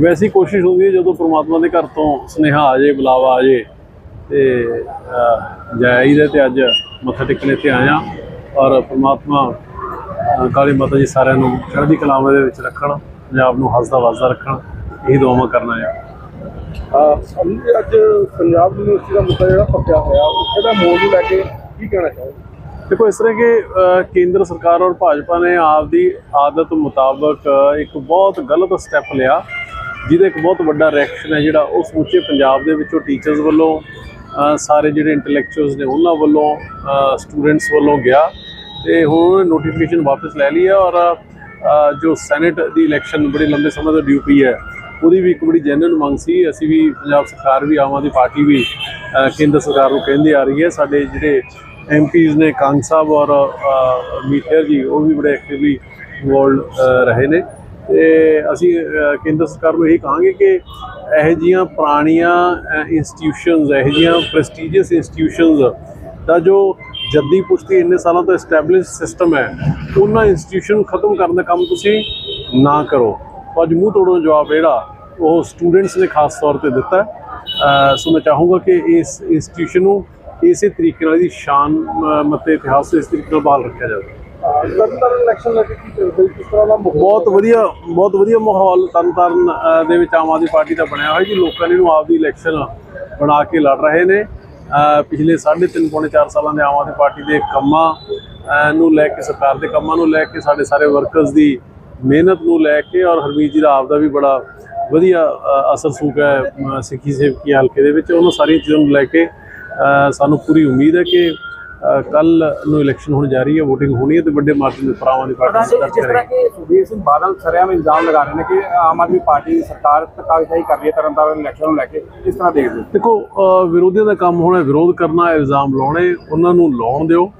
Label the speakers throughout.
Speaker 1: ਵੈਸੀ ਕੋਸ਼ਿਸ਼ ਹੁੰਦੀ ਹੈ ਜਦੋਂ ਪ੍ਰਮਾਤਮਾ ਦੇ ਘਰ ਤੋਂ ਸੁਨੇਹਾ ਆ ਜੇ ਬੁਲਾਵਾ ਆ ਜੇ ਤੇ ਅਹ, ਜਾਈ ਦੇ ਤੇ ਅੱਜ ਮੱਥਾ ਟੇਕਣ ਇੱਥੇ ਆਇਆ ਔਰ ਪ੍ਰਮਾਤਮਾ ਕਾਲੀ ਮਾਤਾ ਜੀ ਸਾਰਿਆਂ ਨੂੰ ਚੜ੍ਹਦੀ ਕਲਾਵਾਂ ਦੇ ਵਿੱਚ ਰੱਖਣ ਪੰਜਾਬ ਨੂੰ ਹੱਸਦਾ ਵਸਦਾ ਰੱਖਣ ਇਹੀ ਦੁਆਵਾਂ ਕਰਨਾ ਹੈ।
Speaker 2: ਅਹ ਅਮਨ ਅੱਜ ਪੰਜਾਬ ਯੂਨੀਵਰਸਿਟੀ ਦਾ ਮੁੱਦਾ ਜਿਹੜਾ ਪੱਕਿਆ ਹੋਇਆ ਉੱਥੇ ਦਾ ਮੋੜ ਨੂੰ ਲੈ ਕੇ ਕੀ ਕਹਿਣਾ ਚਾਹੋਗੇ?
Speaker 1: ਦੇਖੋ ਇਸ ਤਰ੍ਹਾਂ ਕਿ ਅ, ਕੇਂਦਰ ਸਰਕਾਰ ਔਰ ਭਾਜਪਾ ਨੇ ਆਪਦੀ ਆਦਤ ਮੁਤਾਬਕ ਇੱਕ ਬਹੁਤ ਗਲਤ ਸਟੈਪ ਲਿਆ ਜਿਹਦਾ ਇੱਕ ਬਹੁਤ ਵੱਡਾ ਰਿਐਕਸ਼ਨ ਹੈ ਜਿਹੜਾ ਉਹ ਸਮੁੱਚੇ ਪੰਜਾਬ ਦੇ ਵਿੱਚੋਂ ਟੀਚਰਸ ਵੱਲੋਂ ਸਾਰੇ ਜਿਹੜੇ ਇੰਟੈਲੈਕਚੁਅਲਸ ਨੇ ਉਹਨਾਂ ਵੱਲੋਂ ਸਟੂਡੈਂਟਸ ਵੱਲੋਂ ਗਿਆ ਤੇ ਹੁਣ ਨੋਟੀਫਿਕੇਸ਼ਨ ਵਾਪਸ ਲੈ ਲਈ ਹੈ ਔਰ ਜੋ ਸੈਨੇਟ ਦੀ ਇਲੈਕਸ਼ਨ ਬੜੇ ਲੰਬੇ ਸਮੇਂ ਤੋਂ ਡਿਊਟੀ ਹੈ ਉਹਦੀ ਵੀ ਇੱਕ ਬੜੀ ਜੈਨੂਇਨ ਮੰਗ ਸੀ। ਅਸੀਂ ਵੀ ਪੰਜਾਬ ਸਰਕਾਰ ਵੀ ਆਮ ਆਦਮੀ ਪਾਰਟੀ ਵੀ ਕੇਂਦਰ ਸਰਕਾਰ ਨੂੰ ਕਹਿੰਦੇ ਆ ਰਹੀ ਹੈ ਸਾਡੇ ਜਿਹੜੇ ਐਮਪੀਜ਼ ਨੇ ਕਾਂਗ ਸਾਹਿਬ ਔਰ ਅ, ਜੀ ਉਹ ਵੀ ਬੜੇ ਐਕਟਿਵਲੀ ਇਨਵੋਲਡ ਰਹੇ ਨੇ। ਤੇ ਅਸੀਂ ਕੇਂਦਰ ਸਰਕਾਰ ਨੂੰ ਇਹ ਕਹਾਂਗੇ ਕਿ ਇਹੋ ਜੀਆਂ ਪੁਰਾਣੀਆਂ ਇੰਸਟੀਟਿਊਸ਼ਨਸ ਇਹੋ ਜੀਆਂ ਪ੍ਰੈਸਟੀਜੀਅਸ ਇੰਸਟੀਟਿਊਸ਼ਨਸ ਦਾ ਜੋ ਜੱਦੀ ਪੁਸ਼ਤੀ ਇੰਨੇ ਸਾਲਾਂ ਤੋਂ ਐਸਟੈਬਲਿਸ਼ ਸਿਸਟਮ ਹੈ ਉਹਨਾਂ ਇੰਸਟੀਟਿਊਸ਼ਨ ਨੂੰ ਖਤਮ ਕਰਨ ਦਾ ਕੰਮ ਤੁਸੀਂ ਨਾ ਕਰੋ। ਤਾਂ ਅੱਜ ਮੂੰਹ ਤੋੜੋ ਜਵਾਬ ਜਿਹੜਾ ਉਹ ਸਟੂਡੈਂਟਸ ਨੇ ਖਾਸ ਤੌਰ ਤੇ ਦਿੱਤਾ। ਸੋ ਮੈਂ ਚਾਹੂੰਗਾ ਕਿ ਇਸ ਇੰਸਟੀਟਿਊਸ਼ਨ ਨੂੰ ਇਸੇ ਤਰੀਕੇ ਨਾਲ ਇਹਦੀ ਸ਼ਾਨ ਮਤੇ ਇਤਿਹਾਸ ਇਸ ਤਰੀਕੇ ਨਾਲ ਬਹਾਲ ਰੱਖਿਆ ਜਾਵੇ।
Speaker 2: ਲਗਾਤਾਰ ਇਲੈਕਸ਼ਨ ਲੈ ਕੇ ਕੀ ਕਰਦੇ ਕਿਸ ਤਰ੍ਹਾਂ ਦਾ ਮਾਹੌਲ
Speaker 1: ਬਹੁਤ ਵਧੀਆ ਬਹੁਤ ਵਧੀਆ ਮਾਹੌਲ ਤਰਨਤਾਰਨ ਦੇ ਵਿੱਚ ਆਮ ਆਦਮੀ ਪਾਰਟੀ ਦਾ ਬਣਿਆ ਹੋਇਆ ਜੀ। ਲੋਕਾਂ ਨੇ ਇਹਨੂੰ ਆਪਦੀ ਇਲੈਕਸ਼ਨ ਬਣਾ ਕੇ ਲੜ ਰਹੇ ਨੇ। ਪਿਛਲੇ 3.5 ਪੌਣੇ 4 ਸਾਲਾਂ ਦੇ ਆਮ ਆਦਮੀ ਪਾਰਟੀ ਦੇ ਕੰਮਾਂ ਨੂੰ ਲੈ ਕੇ ਸਰਕਾਰ ਦੇ ਕੰਮਾਂ ਨੂੰ ਲੈ ਕੇ ਸਾਡੇ ਸਾਰੇ ਵਰਕਰਸ ਦੀ ਮਿਹਨਤ ਨੂੰ ਲੈ ਕੇ ਔਰ ਹਰਮੀਤ ਜੀ ਦਾ ਆਪਦਾ ਵੀ ਬੜਾ ਵਧੀਆ ਅਸਰ ਸੂਕ ਸਿੱਖੀ ਸੇਵਕੀ ਹਲਕੇ ਦੇ ਵਿੱਚ। ਉਹਨਾਂ ਸਾਰੀਆਂ ਚੀਜ਼ਾਂ ਨੂੰ ਲੈ ਕੇ ਸਾਨੂੰ ਪੂਰੀ ਉਮੀਦ ਹੈ ਕਿ ਕੱਲ ਨੂੰ ਇਲੈਕਸ਼ਨ ਹੋਣ ਜਾ ਰਹੀ ਹੈ VOTING ਹੋਣੀ ਹੈ ਤੇ ਵੱਡੇ ਮਾਰਜਨ ਦੇ ਪਰਾਵਾਂ ਦੀ ਪਾਰਟੀ
Speaker 3: ਜੀ ਜਿਸ ਤਰ੍ਹਾਂ ਕਿ ਸੁਖਬੀਰ ਸਿੰਘ ਬਾਦਲ ਸਰਿਆਮ ਇਲਜ਼ਾਮ ਲਗਾ ਰਹੇ ਨੇ ਕਿ ਆਮ ਆਦਮੀ ਪਾਰਟੀ ਦੀ ਸਰਕਾਰ ਧੱਕਾਸ਼ਾਹੀ ਕਰ ਰਹੀ ਹੈ ਤਰਨਤਾਰਨ ਇਲੈਕਸ਼ਨ ਨੂੰ ਲੈ ਕੇ ਕਿਸ ਤਰ੍ਹਾਂ ਦੇਖਦੇ ਹੋ?
Speaker 1: ਦੇਖੋ ਵਿਰੋਧੀਆਂ ਦਾ ਕੰਮ ਹੋਣਾ ਵਿਰੋਧ ਕਰਨਾ ਇਲਜ਼ਾਮ ਲਾਉਣੇ ਉਹਨਾਂ ਨੂੰ ਲਾਉਣ ਦਿਓ।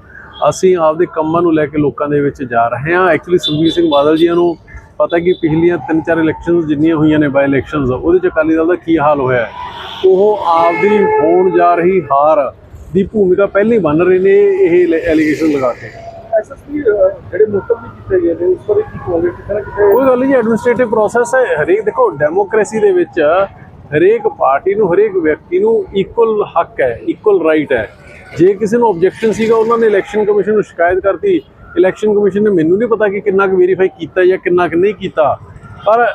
Speaker 1: ਅਸੀਂ ਆਪਦੇ ਕੰਮਾਂ ਨੂੰ ਲੈ ਕੇ ਲੋਕਾਂ ਦੇ ਵਿੱਚ ਜਾ ਰਹੇ ਹਾਂ। ਐਕਚੁਅਲੀ ਸੁਖਬੀਰ ਸਿੰਘ ਬਾਦਲ ਜੀਆਂ ਨੂੰ ਪਤਾ ਕਿ ਪਿਛਲੀਆਂ ਤਿੰਨ ਚਾਰ ਇਲੈਕਸ਼ਨਸ ਜਿੰਨੀਆਂ ਹੋਈਆਂ ਨੇ ਬਾਈ ਇਲੈਕਸ਼ਨਸ ਉਹਦੇ ਚ ਅਕਾਲੀ ਦਲ ਦਾ ਕੀ ਹਾਲ ਹੋਇਆ ਹੈ। ਉਹ ਆਪਦੀ ਹੋਣ ਜਾ ਰਹੀ ਹਾਰ ਦੀ ਭੂਮਿਕਾ ਪਹਿਲਾਂ ਹੀ ਬਣ ਰਹੇ ਨੇ ਇਹ ਐਲੀਗੇਸ਼ਨ ਲਗਾ ਕੇ।
Speaker 2: ਐਸਐਸਪੀ ਜਿਹੜੇ ਮੁੱਤਬ ਵੀ ਕੀਤੇ ਗਏ ਨੇ ਉਸ ਬਾਰੇ ਕੀ ਕਹੋਗੇ? ਕਿਤੇ ਨਾ ਕਿਤੇ
Speaker 1: ਕੋਈ ਗੱਲ ਨਹੀਂ ਐਡਮਿਨਿਸਟ੍ਰੇਟਿਵ ਪ੍ਰੋਸੈਸ ਹੈ। ਹਰੇਕ ਦੇਖੋ ਡੈਮੋਕ੍ਰੇਸੀ ਦੇ ਵਿੱਚ ਹਰੇਕ ਪਾਰਟੀ ਨੂੰ ਹਰੇਕ ਵਿਅਕਤੀ ਨੂੰ ਇਕੁਅਲ ਹੱਕ ਹੈ ਇਕੁਅਲ ਰਾਈਟ ਹੈ। ਜੇ ਕਿਸੇ ਨੂੰ ਆਬਜੈਕਸ਼ਨ ਸੀਗਾ ਉਹਨਾਂ ਨੇ ਇਲੈਕਸ਼ਨ ਕਮਿਸ਼ਨ ਨੂੰ ਸ਼ਿਕਾਇਤ ਕਰਤੀ। ਇਲੈਕਸ਼ਨ ਕਮਿਸ਼ਨ ਨੇ ਮੈਨੂੰ ਨਹੀਂ ਪਤਾ ਕਿ ਕਿੰਨਾ ਕੁ ਵੈਰੀਫਾਈ ਕੀਤਾ ਜਾਂ ਕਿੰਨਾ ਕੁ ਨਹੀਂ ਕੀਤਾ। ਪਰ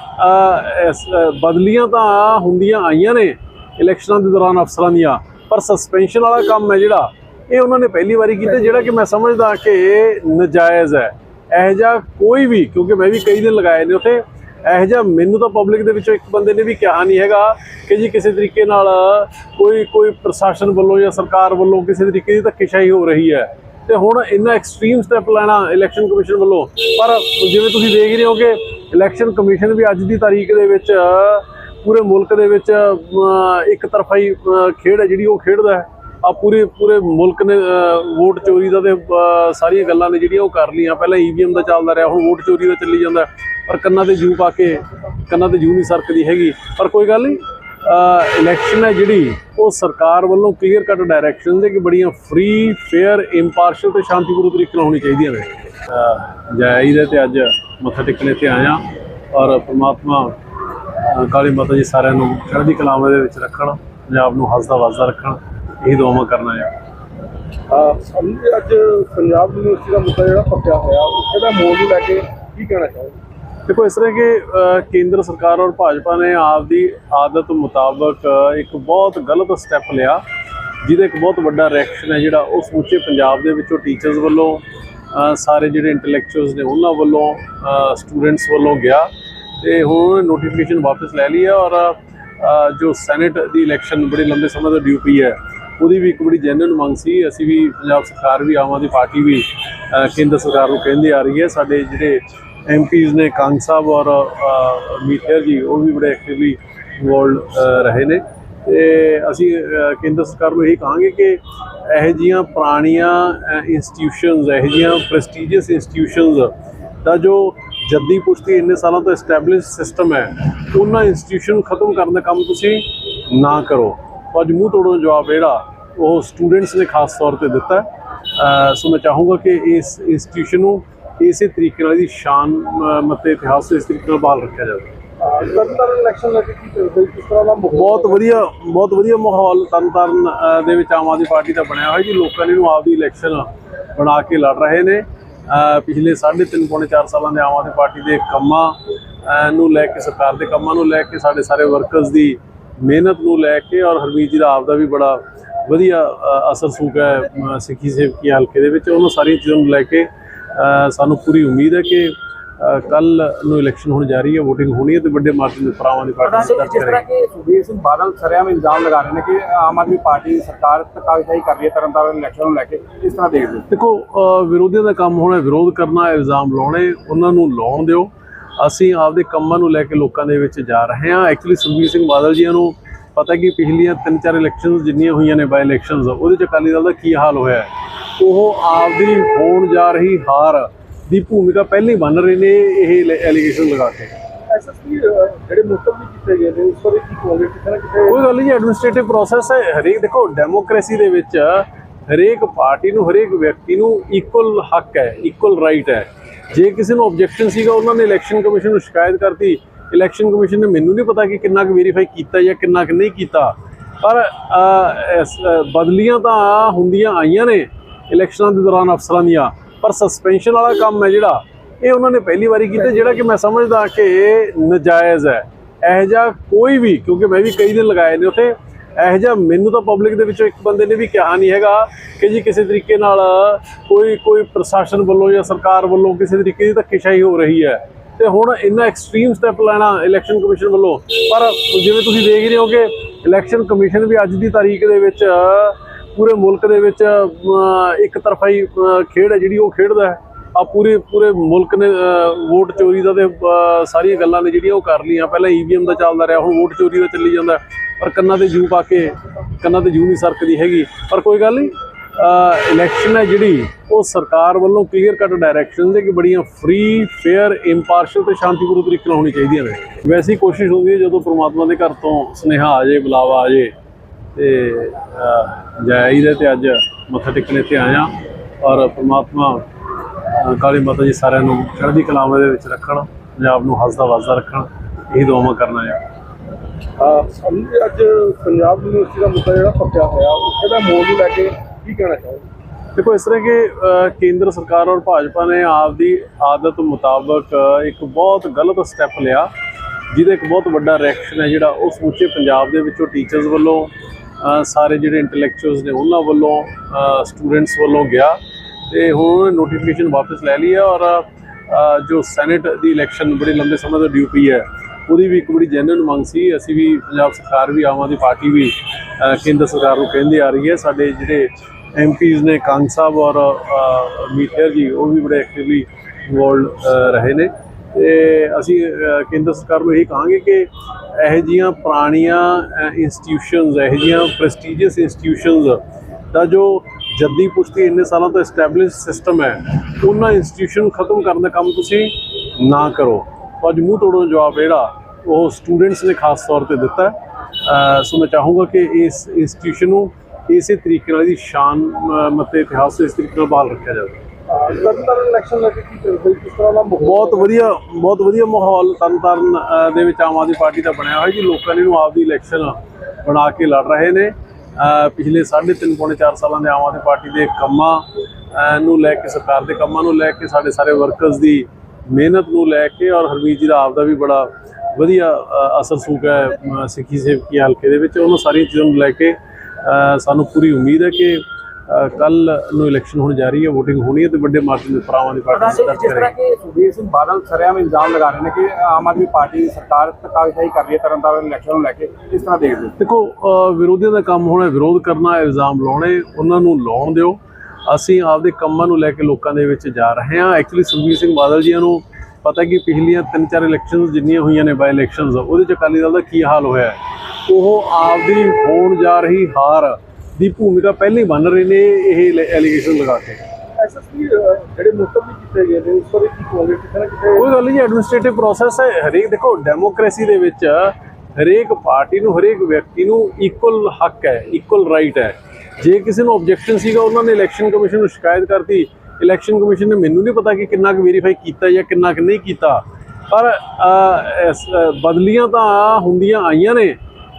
Speaker 1: ਬਦਲੀਆਂ ਤਾਂ ਹੁੰਦੀਆਂ ਆਈਆਂ ਨੇ। ਇਲੈਕਸ਼ਨਾਂ ਦੇ ਦੌਰਾਨ ਅਫਸਰਾਂ ਦੀਆਂ, ਪਰ ਸਸਪੈਂਸ਼ਨ ਵਾਲਾ ਕੰਮ ਹੈ ਜਿਹੜਾ, ਇਹ ਉਹਨਾਂ ਨੇ ਪਹਿਲੀ ਵਾਰੀ ਕੀਤਾ, ਜਿਹੜਾ ਕਿ ਮੈਂ ਸਮਝਦਾ ਕਿ ਨਜਾਇਜ਼ ਹੈ। ਇਹੋ ਜਿਹਾ ਕੋਈ ਵੀ, ਕਿਉਂਕਿ ਮੈਂ ਵੀ ਕਈ ਦਿਨ ਲਗਾਏ ਨੇ ਉੱਥੇ, ਇਹੋ ਜਿਹਾ ਮੈਨੂੰ ਤਾਂ ਪਬਲਿਕ ਦੇ ਵਿੱਚੋਂ ਇੱਕ ਬੰਦੇ ਨੇ ਵੀ ਕਿਹਾ ਨਹੀਂ ਹੈਗਾ ਕਿ ਜੀ ਕਿਸੇ ਤਰੀਕੇ ਨਾਲ ਕੋਈ ਕੋਈ ਪ੍ਰਸ਼ਾਸਨ ਵੱਲੋਂ ਜਾਂ ਸਰਕਾਰ ਵੱਲੋਂ ਕਿਸੇ ਤਰੀਕੇ ਦੀ ਧੱਕੇਸ਼ਾਹੀ ਹੋ ਰਹੀ ਹੈ। ਤੇ ਹੁਣ ਇੰਨਾ ਐਕਸਟ੍ਰੀਮ ਸਟੈਪ ਲੈਣਾ ਇਲੈਕਸ਼ਨ ਕਮਿਸ਼ਨ ਵੱਲੋਂ, ਪਰ ਜਿਵੇਂ ਤੁਸੀਂ ਦੇਖ ਰਹੇ ਹੋ ਕਿ ਇਲੈਕਸ਼ਨ ਕਮਿਸ਼ਨ ਵੀ ਅੱਜ ਦੀ ਤਾਰੀਖ ਦੇ ਵਿੱਚ ਪੂਰੇ ਮੁਲਕ ਦੇ ਵਿੱਚ ਇੱਕ ਤਰਫਾ ਹੀ ਖੇਡ ਹੈ, ਜਿਹੜੀ ਉਹ ਖੇਡਦਾ ਹੈ। ਆ ਪੂਰੇ ਪੂਰੇ ਮੁਲਕ ਨੇ ਵੋਟ ਚੋਰੀ ਦਾ ਤੇ ਸਾਰੀਆਂ ਗੱਲਾਂ ਨੇ ਜਿਹੜੀਆਂ ਉਹ ਕਰ ਲਈਆਂ। ਪਹਿਲਾਂ ਈਵੀਐਮ ਦਾ ਚੱਲਦਾ ਰਿਹਾ, ਹੁਣ ਵੋਟ ਚੋਰੀ ਦਾ ਚੱਲੀ ਜਾਂਦਾ ਪਰ ਕੰਨਾਂ ਤੇ ਜੂ ਪਾ ਕੇ, ਕੰਨਾਂ ਤੇ ਜੂ ਨਹੀਂ ਸਰਕਦੀ ਹੈਗੀ। ਪਰ ਕੋਈ ਗੱਲ ਨਹੀਂ ਇਲੈਕਸ਼ਨ ਹੈ ਜਿਹੜੀ, ਉਹ ਸਰਕਾਰ ਵੱਲੋਂ ਕਲੀਅਰ ਕੱਟ ਡਾਇਰੈਕਸ਼ਨ ਹੈ ਕਿ ਬੜੀਆਂ ਫ੍ਰੀ ਫੇਅਰ ਇੰਪਾਰਸ਼ਲ ਤੇ ਸ਼ਾਂਤੀਪੂਰਨ ਤਰੀਕੇ ਨਾਲ ਹੋਣੀ ਚਾਹੀਦੀਆਂ ਨੇ। ਜਾਈ ਦੇ ਤੇ ਅੱਜ ਮੱਥਾ ਟੇਕਣੇ ਤੇ ਆਇਆ ਔਰ ਪ੍ਰਮਾਤਮਾ ਕਾਲੀ ਮਾਤਾ ਜੀ ਸਾਰਿਆਂ ਨੂੰ ਚੜ੍ਹਦੀ ਕਲਾਵਾਂ ਦੇ ਵਿੱਚ ਰੱਖਣ ਪੰਜਾਬ ਨੂੰ ਹੱਸਦਾ ਵਸਦਾ ਰੱਖਣ ਇਹੀ ਦੁਆਵਾਂ ਕਰਨਾ
Speaker 2: ਅਮਨ ਜੀ, ਅੱਜ ਪੰਜਾਬ ਯੂਨੀਵਰਸਿਟੀ ਦਾ ਮੁੱਦਾ ਜਿਹੜਾ ਪੱਕਿਆ ਹੋਇਆ ਉੱਥੇ ਦਾ ਮੋੜ ਨੂੰ ਲੈ ਕੇ ਕੀ ਕਹਿਣਾ ਚਾਹੋਗੇ?
Speaker 1: ਦੇਖੋ ਇਸ ਤਰ੍ਹਾਂ ਕਿ ਕੇਂਦਰ ਸਰਕਾਰ ਔਰ ਭਾਜਪਾ ਨੇ ਆਪਦੀ ਆਦਤ ਮੁਤਾਬਕ ਇੱਕ ਬਹੁਤ ਗਲਤ ਸਟੈਪ ਲਿਆ ਜਿਹਦਾ ਇੱਕ ਬਹੁਤ ਵੱਡਾ ਰਿਐਕਸ਼ਨ ਹੈ ਜਿਹੜਾ ਉਹ ਸਮੁੱਚੇ ਪੰਜਾਬ ਦੇ ਵਿੱਚੋਂ ਟੀਚਰਸ ਵੱਲੋਂ ਸਾਰੇ ਜਿਹੜੇ ਇੰਟੈਲੈਕਚੁਅਲਸ ਨੇ ਉਹਨਾਂ ਵੱਲੋਂ ਸਟੂਡੈਂਟਸ ਵੱਲੋਂ ਗਿਆ। ਤੇ ਹੁਣ ਨੋਟੀਫਿਕੇਸ਼ਨ ਵਾਪਸ ਲੈ ਲਈ ਹੈ ਔਰ ਜੋ ਸੈਨੇਟ ਦੀ ਇਲੈਕਸ਼ਨ ਬੜੇ ਲੰਬੇ ਸਮੇਂ ਤੋਂ ਡਿਊ ਪਈ ਹੈ ਉਹਦੀ ਵੀ ਇੱਕ ਬੜੀ ਜੈਨੂਇਨ ਮੰਗ ਸੀ। ਅਸੀਂ ਵੀ ਪੰਜਾਬ ਸਰਕਾਰ ਵੀ ਆਮ ਆਦਮੀ ਪਾਰਟੀ ਵੀ ਕੇਂਦਰ ਸਰਕਾਰ ਨੂੰ ਕਹਿੰਦੇ ਆ ਰਹੀ ਹੈ। ਸਾਡੇ ਜਿਹੜੇ ਐਮਪੀਜ਼ ਨੇ ਕਾਂਗ ਸਾਹਿਬ ਔਰ ਅ, ਮੀਠੇਰ ਜੀ ਉਹ ਵੀ ਬੜੇ ਐਕਟਿਵਲੀ ਇਨਵੋਲਡ ਰਹੇ ਨੇ। ਤੇ ਅਸੀਂ ਕੇਂਦਰ ਸਰਕਾਰ ਨੂੰ ਇਹ ਕਹਾਂਗੇ ਕਿ ਇਹੋ ਜੀਆਂ ਪੁਰਾਣੀਆਂ ਇੰਸਟੀਟਿਊਸ਼ਨਸ ਇਹੋ ਜੀਆਂ ਪ੍ਰੈਸਟੀਜੀਅਸ ਇੰਸਟੀਟਿਊਸ਼ਨਸ ਦਾ ਜੋ ਜੱਦੀ ਪੁਸ਼ਤੀ ਇੰਨੇ ਸਾਲਾਂ ਤੋਂ ਐਸਟੈਬਲਿਸ਼ ਸਿਸਟਮ ਹੈ ਉਹਨਾਂ ਇੰਸਟੀਟਿਊਸ਼ਨ ਨੂੰ ਖਤਮ ਕਰਨ ਦਾ ਕੰਮ ਤੁਸੀਂ ਨਾ ਕਰੋ। ਅੱਜ ਮੂੰਹ ਤੋੜੋ ਜਵਾਬ ਜਿਹੜਾ ਉਹ ਸਟੂਡੈਂਟਸ ਨੇ ਖਾਸ ਤੌਰ ਤੇ ਦਿੱਤਾ ਸੋ ਮੈਂ ਚਾਹੂੰਗਾ ਕਿ ਇਸ ਇੰਸਟੀਟਿਊਸ਼ਨ ਨੂੰ ਇਸੇ ਤਰੀਕੇ ਨਾਲ ਇਹਦੀ ਸ਼ਾਨ ਮਤੇ ਇਤਿਹਾਸ ਇਸ ਤਰੀਕੇ ਨਾਲ ਬਹਾਲ ਰੱਖਿਆ ਜਾਵੇ।
Speaker 2: ਤਰਨਤਾਰਨ ਇਲੈਕਸ਼ਨ ਲੈ ਕੇ ਕੀ ਕਰਦੇ ਕਿਸ ਤਰ੍ਹਾਂ ਦਾ ਮਾਹੌਲ
Speaker 1: ਬਹੁਤ ਵਧੀਆ ਬਹੁਤ ਵਧੀਆ ਮਾਹੌਲ ਤਰਨਤਾਰਨ ਅ, ਦੇ ਵਿੱਚ ਆਮ ਆਦਮੀ ਪਾਰਟੀ ਦਾ ਬਣਿਆ ਹੋਇਆ ਜੀ। ਲੋਕਾਂ ਨੇ ਇਹਨੂੰ ਆਪਦੀ ਇਲੈਕਸ਼ਨ ਬਣਾ ਕੇ ਲੜ ਰਹੇ ਨੇ। ਪਿਛਲੇ 3.5 ਪੌਣੇ 4 ਸਾਲਾਂ ਦੇ ਆਮ ਆਦਮੀ ਪਾਰਟੀ ਦੇ ਕੰਮਾਂ ਨੂੰ ਲੈ ਕੇ ਸਰਕਾਰ ਦੇ ਕੰਮਾਂ ਨੂੰ ਲੈ ਕੇ ਸਾਡੇ ਸਾਰੇ ਵਰਕਰਸ ਦੀ ਮਿਹਨਤ ਨੂੰ ਲੈ ਕੇ ਔਰ ਹਰਮੀਤ ਜੀ ਦਾ ਆਪ ਦਾ ਵੀ ਬੜਾ ਵਧੀਆ ਅਸਰ ਸੂਕ ਹੈ ਸਿੱਖੀ ਸੇਵਕੀ ਹਲਕੇ ਦੇ ਵਿੱਚ। ਉਹਨਾਂ ਸਾਰੀਆਂ ਚੀਜ਼ਾਂ ਨੂੰ ਲੈ ਕੇ ਸਾਨੂੰ ਪੂਰੀ ਉਮੀਦ ਹੈ ਕਿ ਕੱਲ ਨੂੰ ਇਲੈਕਸ਼ਨ ਹੋਣ ਜਾ ਰਹੀ ਹੈ VOTING ਹੋਣੀ ਹੈ ਤੇ ਵੱਡੇ ਮਾਰਜਨ ਦੇ ਪਰਾਵਾਂ ਦੀ ਪਾਰਟੀ
Speaker 3: ਜਿਸ ਤਰ੍ਹਾਂ ਕਿ ਸੁਖਬੀਰ ਸਿੰਘ ਬਾਦਲ ਸਰਿਆਮ ਇਲਜ਼ਾਮ ਲਗਾ ਰਹੇ ਨੇ ਕਿ ਆਮ ਆਦਮੀ ਪਾਰਟੀ ਸਰਕਾਰ ਧੱਕਾਸ਼ਾਹੀ ਕਰ ਰਹੀ ਹੈ ਤਰਨਤਾਰਨ ਇਲੈਕਸ਼ਨ ਨੂੰ ਲੈ ਕੇ ਇਸ ਤਰ੍ਹਾਂ ਦੇਖਦੇ
Speaker 1: ਦੇਖੋ ਵਿਰੋਧੀਆਂ ਦਾ ਕੰਮ ਹੋਣਾ ਵਿਰੋਧ ਕਰਨਾ ਇਲਜ਼ਾਮ ਲਾਉਣੇ ਉਹਨਾਂ ਨੂੰ ਲਾਉਣ ਦਿਓ। ਅਸੀਂ ਆਪਦੇ ਕੰਮਾਂ ਨੂੰ ਲੈ ਕੇ ਲੋਕਾਂ ਦੇ ਵਿੱਚ ਜਾ ਰਹੇ ਹਾਂ। ਐਕਚੁਅਲੀ ਸੁਖਬੀਰ ਸਿੰਘ ਬਾਦਲ ਜੀ ਨੂੰ ਪਤਾ ਕਿ ਪਿਛਲੀਆਂ ਤਿੰਨ ਚਾਰ ਇਲੈਕਸ਼ਨਸ ਜਿੰਨੀਆਂ ਹੋਈਆਂ ਨੇ ਬਾਈ ਇਲੈਕਸ਼ਨਸ ਉਹਦੇ ਚ ਅਕਾਲੀ ਦਲ ਦਾ ਕੀ ਹਾਲ ਹੋਇਆ। ਉਹ ਆਪਦੀ ਹੋਣ ਜਾ ਰਹੀ ਹਾਰ ਦੀ ਭੂਮਿਕਾ ਪਹਿਲਾਂ ਹੀ ਬਣ ਰਹੇ ਨੇ ਇਹ ਐਲੀਗੇਸ਼ਨ ਲਗਾ ਕੇ।
Speaker 2: ਐਸਐਸਪੀ ਜਿਹੜੇ ਮੁਸਤਫੀ ਕੀਤੇ ਗਏ ਨੇ ਉਸ ਬਾਰੇ ਕੀ ਕਹੋਗੇ? ਕਿਤੇ ਨਾ ਕਿਤੇ
Speaker 1: ਕੋਈ ਗੱਲ ਨਹੀਂ ਐਡਮਿਨਿਸਟ੍ਰੇਟਿਵ ਪ੍ਰੋਸੈਸ ਹੈ। ਹਰੇਕ ਦੇਖੋ ਡੈਮੋਕ੍ਰੇਸੀ ਦੇ ਵਿੱਚ ਹਰੇਕ ਪਾਰਟੀ ਨੂੰ ਹਰੇਕ ਵਿਅਕਤੀ ਨੂੰ ਇਕੁਅਲ ਹੱਕ ਹੈ ਇਕੁਅਲ ਰਾਈਟ ਹੈ। ਜੇ ਕਿਸੇ ਨੂੰ ਆਬਜੈਕਸ਼ਨ ਸੀਗਾ ਉਹਨਾਂ ਨੇ ਇਲੈਕਸ਼ਨ ਕਮਿਸ਼ਨ ਨੂੰ ਸ਼ਿਕਾਇਤ ਕਰਤੀ। ਇਲੈਕਸ਼ਨ ਕਮਿਸ਼ਨ ਨੇ ਮੈਨੂੰ ਨਹੀਂ ਪਤਾ ਕਿ ਕਿੰਨਾ ਕੁ ਵੈਰੀਫਾਈ ਕੀਤਾ ਜਾਂ ਕਿੰਨਾ ਕੁ ਨਹੀਂ ਕੀਤਾ। ਪਰ ਬਦਲੀਆਂ ਤਾਂ ਹੁੰਦੀਆਂ ਆਈਆਂ ਨੇ ਇਲੈਕਸ਼ਨਾਂ ਦੇ ਦੌਰਾਨ ਅਫਸਰਾਂ ਦੀਆਂ। ਪਰ ਸਸਪੈਂਸ਼ਨ ਵਾਲਾ ਕੰਮ ਹੈ ਜਿਹੜਾ, ਇਹ ਉਹਨਾਂ ਨੇ ਪਹਿਲੀ ਵਾਰੀ ਕੀਤਾ, ਜਿਹੜਾ ਕਿ ਮੈਂ ਸਮਝਦਾ ਕਿ ਨਜਾਇਜ਼ ਹੈ। ਇਹੋ ਜਿਹਾ ਕੋਈ ਵੀ, ਕਿਉਂਕਿ ਮੈਂ ਵੀ ਕਈ ਦਿਨ ਲਗਾਏ ਨੇ ਉੱਥੇ, ਇਹੋ ਜਿਹਾ ਮੈਨੂੰ ਤਾਂ ਪਬਲਿਕ ਦੇ ਵਿੱਚੋਂ ਇੱਕ ਬੰਦੇ ਨੇ ਵੀ ਕਿਹਾ ਨਹੀਂ ਹੈਗਾ ਕਿ ਜੀ ਕਿਸੇ ਤਰੀਕੇ ਨਾਲ ਕੋਈ ਕੋਈ ਪ੍ਰਸ਼ਾਸਨ ਵੱਲੋਂ ਜਾਂ ਸਰਕਾਰ ਵੱਲੋਂ ਕਿਸੇ ਤਰੀਕੇ ਦੀ ਧੱਕੇਸ਼ਾਹੀ ਹੋ ਰਹੀ ਹੈ। ਤੇ ਹੁਣ ਇੰਨਾ ਐਕਸਟ੍ਰੀਮ ਸਟੈਪ ਲੈਣਾ ਇਲੈਕਸ਼ਨ ਕਮਿਸ਼ਨ ਵੱਲੋਂ, ਪਰ ਜਿਵੇਂ ਤੁਸੀਂ ਦੇਖ ਰਹੇ ਹੋ ਕਿ ਇਲੈਕਸ਼ਨ ਕਮਿਸ਼ਨ ਵੀ ਅੱਜ ਦੀ ਤਾਰੀਖ ਦੇ ਵਿੱਚ ਪੂਰੇ ਮੁਲਕ ਦੇ ਵਿੱਚ ਇੱਕ ਤਰਫਾ ਹੀ ਖੇਡ ਹੈ, ਜਿਹੜੀ ਉਹ ਖੇਡਦਾ ਹੈ। ਆ ਪੂਰੇ ਪੂਰੇ ਮੁਲਕ ਨੇ ਵੋਟ ਚੋਰੀ ਦਾ ਤੇ ਸਾਰੀਆਂ ਗੱਲਾਂ ਨੇ ਜਿਹੜੀਆਂ ਉਹ ਕਰ ਲਈਆਂ। ਪਹਿਲਾਂ ਈਵੀਐਮ ਦਾ ਚੱਲਦਾ ਰਿਹਾ, ਹੁਣ ਵੋਟ ਚੋਰੀ ਦਾ ਚੱਲੀ ਜਾਂਦਾ ਪਰ ਕੰਨਾਂ ਤੇ ਜੂ ਪਾ ਕੇ, ਕੰਨਾਂ ਤੇ ਜੂ ਨਹੀਂ ਸਰਕਦੀ ਹੈਗੀ। ਪਰ ਕੋਈ ਗੱਲ ਨਹੀਂ ਇਲੈਕਸ਼ਨ ਹੈ ਜਿਹੜੀ, ਉਹ ਸਰਕਾਰ ਵੱਲੋਂ ਕਲੀਅਰ ਕੱਟ ਡਾਇਰੈਕਸ਼ਨ ਦੇ ਕਿ ਬੜੀਆਂ ਫ੍ਰੀ ਫੇਅਰ ਇੰਪਾਰਸ਼ਲ ਤੇ ਸ਼ਾਂਤੀਪੂਰਨ ਤਰੀਕੇ ਨਾਲ ਹੋਣੀ ਚਾਹੀਦੀਆਂ ਨੇ। ਵੈਸੀ ਕੋਸ਼ਿਸ਼ ਹੁੰਦੀ ਹੈ ਜਦੋਂ ਪ੍ਰਮਾਤਮਾ ਦੇ ਘਰ ਤੋਂ ਸੁਨੇਹਾ ਆ ਜਾਏ, ਬੁਲਾਵਾ ਆ ਜਾਏ ਤੇ ਜਾਈ ਦੇ ਤੇ ਅੱਜ ਮੱਥਾ ਟੇਕਣ ਇੱਥੇ ਆਇਆ ਔਰ ਪ੍ਰਮਾਤਮਾ ਕਾਲੀ ਮਾਤਾ ਜੀ ਸਾਰਿਆਂ ਨੂੰ ਚੜ੍ਹਦੀ ਕਲਾਵਾਂ ਦੇ ਵਿੱਚ ਰੱਖਣ ਪੰਜਾਬ ਨੂੰ ਹੱਸਦਾ ਵਸਦਾ ਰੱਖਣ ਇਹੀ ਦੁਆਵਾਂ ਕਰਨਾ ਹੈ।
Speaker 2: ਅੰਮ੍ਰਿਤ ਅੱਜ ਪੰਜਾਬ ਯੂਨੀਵਰਸਿਟੀ ਦਾ ਮੁੱਦਾ ਜਿਹੜਾ ਪੱਕਿਆ ਹੋਇਆ ਉਹਦਾ ਮੋੜ ਨੂੰ ਲੈ ਕੇ ਕੀ ਕਹਿਣਾ ਚਾਹੋਗੇ?
Speaker 1: ਦੇਖੋ ਇਸ ਤਰ੍ਹਾਂ ਕਿ ਕੇਂਦਰ ਸਰਕਾਰ ਔਰ ਭਾਜਪਾ ਨੇ ਆਪਦੀ ਆਦਤ ਮੁਤਾਬਕ ਇੱਕ ਬਹੁਤ ਗਲਤ ਸਟੈਪ ਲਿਆ ਜਿਹਦਾ ਇੱਕ ਬਹੁਤ ਵੱਡਾ ਰਿਐਕਸ਼ਨ ਹੈ ਜਿਹੜਾ ਉਹ ਸਮੁੱਚੇ ਪੰਜਾਬ ਦੇ ਵਿੱਚੋਂ ਟੀਚਰਸ ਵੱਲੋਂ ਸਾਰੇ ਜਿਹੜੇ ਇੰਟੈਲੈਕਚੁਅਲਸ ਨੇ ਉਹਨਾਂ ਵੱਲੋਂ ਸਟੂਡੈਂਟਸ ਵੱਲੋਂ ਗਿਆ ਤੇ ਹੁਣ ਨੋਟੀਫਿਕੇਸ਼ਨ ਵਾਪਸ ਲੈ ਲਈ ਹੈ ਔਰ ਜੋ ਸੈਨੇਟ ਦੀ ਇਲੈਕਸ਼ਨ ਬੜੀ ਲੰਬੇ ਸਮੇਂ ਤੋਂ ਡਿਊਟੀ ਹੈ ਉਹਦੀ ਵੀ ਇੱਕ ਬੜੀ ਜੈਨੂਇਨ ਮੰਗ ਸੀ। ਅਸੀਂ ਵੀ ਪੰਜਾਬ ਸਰਕਾਰ ਵੀ ਆਮ ਆਦਮੀ ਪਾਰਟੀ ਵੀ ਕੇਂਦਰ ਸਰਕਾਰ ਨੂੰ ਕਹਿੰਦੇ ਆ ਰਹੀ ਹੈ। ਸਾਡੇ ਜਿਹੜੇ ਐਮਪੀਜ਼ ਨੇ ਕਾਂਗ ਸਾਹਿਬ ਔਰ ਅ, ਜੀ ਉਹ ਵੀ ਬੜੇ ਐਕਟਿਵਲੀ ਇਨਵੋਲਡ ਰਹੇ ਨੇ। ਤੇ ਅਸੀਂ ਕੇਂਦਰ ਸਰਕਾਰ ਨੂੰ ਇਹ ਕਹਾਂਗੇ ਕਿ ਇਹੋ ਜੀਆਂ ਪੁਰਾਣੀਆਂ ਇੰਸਟੀਟਿਊਸ਼ਨਸ ਇਹੋ ਜੀਆਂ ਪ੍ਰੈਸਟੀਜੀਅਸ ਇੰਸਟੀਟਿਊਸ਼ਨਸ ਦਾ ਜੋ ਜੱਦੀ ਪੁਸ਼ਤੀ ਇੰਨੇ ਸਾਲਾਂ ਤੋਂ ਐਸਟੈਬਲਿਸ਼ ਸਿਸਟਮ ਹੈ, ਉਹਨਾਂ ਇੰਸਟੀਟਿਊਸ਼ਨ ਨੂੰ ਖਤਮ ਕਰਨ ਦਾ ਕੰਮ ਤੁਸੀਂ ਨਾ ਕਰੋ। ਅੱਜ ਮੂੰਹ ਤੋੜੋ ਜਵਾਬ ਜਿਹੜਾ, ਉਹ ਸਟੂਡੈਂਟਸ ਨੇ ਖਾਸ ਤੌਰ ਤੇ ਦਿੱਤਾ। ਸੋ ਮੈਂ ਚਾਹੂੰਗਾ ਕਿ ਇਸ ਇੰਸਟੀਟਿਊਸ਼ਨ ਨੂੰ ਇਸੇ ਤਰੀਕੇ ਨਾਲ, ਇਹਦੀ ਸ਼ਾਨ ਮਤੇ ਇਤਿਹਾਸ ਇਸ ਤਰੀਕੇ ਨਾਲ ਬਹਾਲ ਰੱਖਿਆ ਜਾਵੇ।
Speaker 2: ਤਰਨਤਾਰਨ ਇਲੈਕਸ਼ਨ ਲੈ ਕੇ ਕੀ ਕਰਦੇ ਕਿਸ ਤਰ੍ਹਾਂ ਦਾ
Speaker 1: ਬਹੁਤ ਵਧੀਆ ਬਹੁਤ ਵਧੀਆ ਮਾਹੌਲ ਤਰਨਤਾਰਨ ਦੇ ਵਿੱਚ ਆਮ ਆਦਮੀ ਪਾਰਟੀ ਦਾ ਬਣਿਆ ਹੋਇਆ ਜੀ। ਲੋਕਾਂ ਨੇ ਇਹਨੂੰ ਆਪਦੀ ਇਲੈਕਸ਼ਨ ਬਣਾ ਕੇ ਲੜ ਰਹੇ ਨੇ। ਅ, ਪਿਛਲੇ 3.5 ਪੌਣੇ 4 ਸਾਲਾਂ ਦੇ ਆਮ ਆਦਮੀ ਪਾਰਟੀ ਦੇ ਕੰਮਾਂ ਨੂੰ ਲੈ ਕੇ ਸਰਕਾਰ ਦੇ ਕੰਮਾਂ ਨੂੰ ਲੈ ਕੇ ਸਾਡੇ ਸਾਰੇ ਵਰਕਰਸ ਦੀ ਮਿਹਨਤ ਨੂੰ ਲੈ ਕੇ ਔਰ ਹਰਮੀਤ ਜੀ ਦਾ ਆਪ ਦਾ ਵੀ ਬੜਾ ਵਧੀਆ ਅਸਰ ਸੂਕ ਹੈ ਸਿੱਖੀ ਸੇਵਕੀ ਹਲਕੇ ਦੇ ਵਿੱਚ। ਉਹਨਾਂ ਸਾਰੀਆਂ ਚੀਜ਼ਾਂ ਨੂੰ ਲੈ ਕੇ ਸਾਨੂੰ ਪੂਰੀ ਉਮੀਦ ਹੈ ਕਿ ਕੱਲ ਨੂੰ ਇਲੈਕਸ਼ਨ ਹੋਣ ਜਾ ਰਹੀ ਹੈ VOTING ਹੋਣੀ ਹੈ ਤੇ ਵੱਡੇ ਮਾਰਜਨ ਦੇ ਪਰਾਵਾਂ ਦੀ ਪਾਰਟੀ
Speaker 3: ਜਿਸ ਤਰ੍ਹਾਂ ਕਿ ਸੁਖਬੀਰ ਸਿੰਘ ਬਾਦਲ ਸਰਿਆਮ ਇਲਜ਼ਾਮ ਲਗਾ ਰਹੇ ਨੇ ਕਿ ਆਮ ਆਦਮੀ ਪਾਰਟੀ ਸਰਕਾਰ ਧੱਕਾਸ਼ਾਹੀ ਕਰ ਰਹੀ ਹੈ ਤਰਨਤਾਰਨ ਇਲੈਕਸ਼ਨ ਨੂੰ ਲੈ ਕੇ ਇਸ ਤਰ੍ਹਾਂ ਦੇਖਦੇ ਹੋ?
Speaker 1: ਦੇਖੋ ਵਿਰੋਧੀਆਂ ਦਾ ਕੰਮ ਹੋਣਾ ਵਿਰੋਧ ਕਰਨਾ ਇਲਜ਼ਾਮ ਲਾਉਣੇ ਉਹਨਾਂ ਨੂੰ ਲਾਉਣ ਦਿਓ। ਅਸੀਂ ਆਪਦੇ ਕੰਮਾਂ ਨੂੰ ਲੈ ਕੇ ਲੋਕਾਂ ਦੇ ਵਿੱਚ ਜਾ ਰਹੇ ਹਾਂ। ਐਕਚੁਅਲੀ ਸੁਖਬੀਰ ਸਿੰਘ ਬਾਦਲ ਜੀ ਨੂੰ ਪਤਾ ਕਿ ਪਿਛਲੀਆਂ ਤਿੰਨ ਚਾਰ ਇਲੈਕਸ਼ਨਸ ਜਿੰਨੀਆਂ ਹੋਈਆਂ ਨੇ ਬਾਈ ਇਲੈਕਸ਼ਨਸ ਉਹਦੇ ਚ ਅਕਾਲੀ ਦਲ ਦਾ ਕੀ ਹਾਲ ਹੋਇਆ। ਉਹ ਆਪਦੀ ਹੋਣ ਜਾ ਰਹੀ ਹਾਰ ਦੀ ਭੂਮਿਕਾ ਪਹਿਲਾਂ ਹੀ ਬਣ ਰਹੇ ਨੇ ਇਹ ਐਲੀਗੇਸ਼ਨ ਲਗਾ ਕੇ।
Speaker 2: ਐਸਐਸਪੀ ਜਿਹੜੇ ਮੁਸਤਫੀ ਕੀਤੇ ਗਏ ਨੇ ਉਸ ਬਾਰੇ ਕੀ ਕਹੋਗੇ? ਕਿਤੇ ਨਾ ਕਿਤੇ
Speaker 1: ਕੋਈ ਗੱਲ ਨਹੀਂ ਐਡਮਿਨਿਸਟ੍ਰੇਟਿਵ ਪ੍ਰੋਸੈਸ ਹੈ। ਹਰੇਕ ਦੇਖੋ ਡੈਮੋਕ੍ਰੇਸੀ ਦੇ ਵਿੱਚ ਹਰੇਕ ਪਾਰਟੀ ਨੂੰ ਹਰੇਕ ਵਿਅਕਤੀ ਨੂੰ ਇਕੁਅਲ ਹੱਕ ਹੈ ਇਕੁਅਲ ਰਾਈਟ ਹੈ। ਜੇ ਕਿਸੇ ਨੂੰ ਆਬਜੈਕਸ਼ਨ ਸੀਗਾ ਉਹਨਾਂ ਨੇ ਇਲੈਕਸ਼ਨ ਕਮਿਸ਼ਨ ਨੂੰ ਸ਼ਿਕਾਇਤ ਕਰਤੀ। ਇਲੈਕਸ਼ਨ ਕਮਿਸ਼ਨ ਨੇ ਮੈਨੂੰ ਨਹੀਂ ਪਤਾ ਕਿ ਕਿੰਨਾ ਕੁ ਵੈਰੀਫਾਈ ਕੀਤਾ ਜਾਂ ਕਿੰਨਾ ਕੁ ਨਹੀਂ ਕੀਤਾ। ਪਰ ਬਦਲੀਆਂ ਤਾਂ ਹੁੰਦੀਆਂ ਆਈਆਂ ਨੇ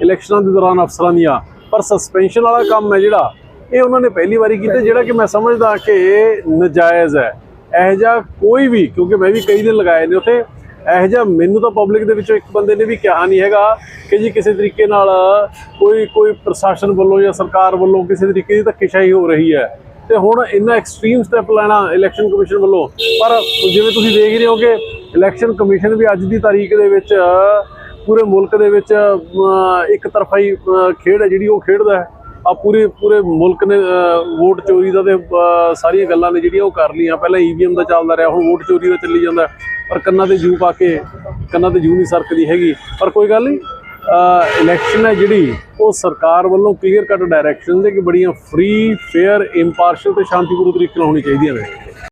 Speaker 1: ਇਲੈਕਸ਼ਨਾਂ ਦੇ ਦੌਰਾਨ ਅਫਸਰਾਂ ਦੀਆਂ। ਪਰ ਸਸਪੈਂਸ਼ਨ ਵਾਲਾ ਕੰਮ ਹੈ ਜਿਹੜਾ, ਇਹ ਉਹਨਾਂ ਨੇ ਪਹਿਲੀ ਵਾਰੀ ਕੀਤਾ, ਜਿਹੜਾ ਕਿ ਮੈਂ ਸਮਝਦਾ ਕਿ ਨਜਾਇਜ਼ ਹੈ। ਇਹੋ ਜਿਹਾ ਕੋਈ ਵੀ, ਕਿਉਂਕਿ ਮੈਂ ਵੀ ਕਈ ਦਿਨ ਲਗਾਏ ਨੇ ਉੱਥੇ, ਇਹੋ ਜਿਹਾ ਮੈਨੂੰ ਤਾਂ ਪਬਲਿਕ ਦੇ ਵਿੱਚੋਂ ਇੱਕ ਬੰਦੇ ਨੇ ਵੀ ਕਿਹਾ ਨਹੀਂ ਹੈਗਾ ਕਿ ਜੀ ਕਿਸੇ ਤਰੀਕੇ ਨਾਲ ਕੋਈ ਕੋਈ ਪ੍ਰਸ਼ਾਸਨ ਵੱਲੋਂ ਜਾਂ ਸਰਕਾਰ ਵੱਲੋਂ ਕਿਸੇ ਤਰੀਕੇ ਦੀ ਧੱਕੇਸ਼ਾਹੀ ਹੋ ਰਹੀ ਹੈ। ਤੇ ਹੁਣ ਇੰਨਾ ਐਕਸਟ੍ਰੀਮ ਸਟੈਪ ਲੈਣਾ ਇਲੈਕਸ਼ਨ ਕਮਿਸ਼ਨ ਵੱਲੋਂ, ਪਰ ਜਿਵੇਂ ਤੁਸੀਂ ਦੇਖ ਰਹੇ ਹੋ ਕਿ ਇਲੈਕਸ਼ਨ ਕਮਿਸ਼ਨ ਵੀ ਅੱਜ ਦੀ ਤਾਰੀਖ ਦੇ ਵਿੱਚ ਪੂਰੇ ਮੁਲਕ ਦੇ ਵਿੱਚ ਇੱਕ ਤਰਫਾ ਹੀ ਖੇਡ ਹੈ, ਜਿਹੜੀ ਉਹ ਖੇਡਦਾ ਹੈ। ਆ ਪੂਰੇ ਪੂਰੇ ਮੁਲਕ ਨੇ ਵੋਟ ਚੋਰੀ ਦਾ ਤੇ ਸਾਰੀਆਂ ਗੱਲਾਂ ਨੇ ਜਿਹੜੀਆਂ ਉਹ ਕਰ ਲਈਆਂ। ਪਹਿਲਾਂ ਈਵੀਐਮ ਦਾ ਚੱਲਦਾ ਰਿਹਾ, ਹੁਣ ਵੋਟ ਚੋਰੀ ਦਾ ਚੱਲੀ ਜਾਂਦਾ ਪਰ ਕੰਨਾਂ ਤੇ ਜੂ ਪਾ ਕੇ, ਕੰਨਾਂ ਤੇ ਜੂ ਨਹੀਂ ਸਰਕਦੀ ਹੈਗੀ। ਪਰ ਕੋਈ ਗੱਲ ਨਹੀਂ ਇਲੈਕਸ਼ਨ ਹੈ ਜਿਹੜੀ, ਉਹ ਸਰਕਾਰ ਵੱਲੋਂ ਕਲੀਅਰ ਕੱਟ ਡਾਇਰੈਕਸ਼ਨ ਦੇ ਕਿ ਬੜੀਆਂ ਫ੍ਰੀ ਫੇਅਰ ਇੰਪਾਰਸ਼ਲ ਤੇ ਸ਼ਾਂਤੀਪੂਰਨ ਤਰੀਕੇ ਨਾਲ ਹੋਣੀ ਚਾਹੀਦੀਆਂ ਨੇ।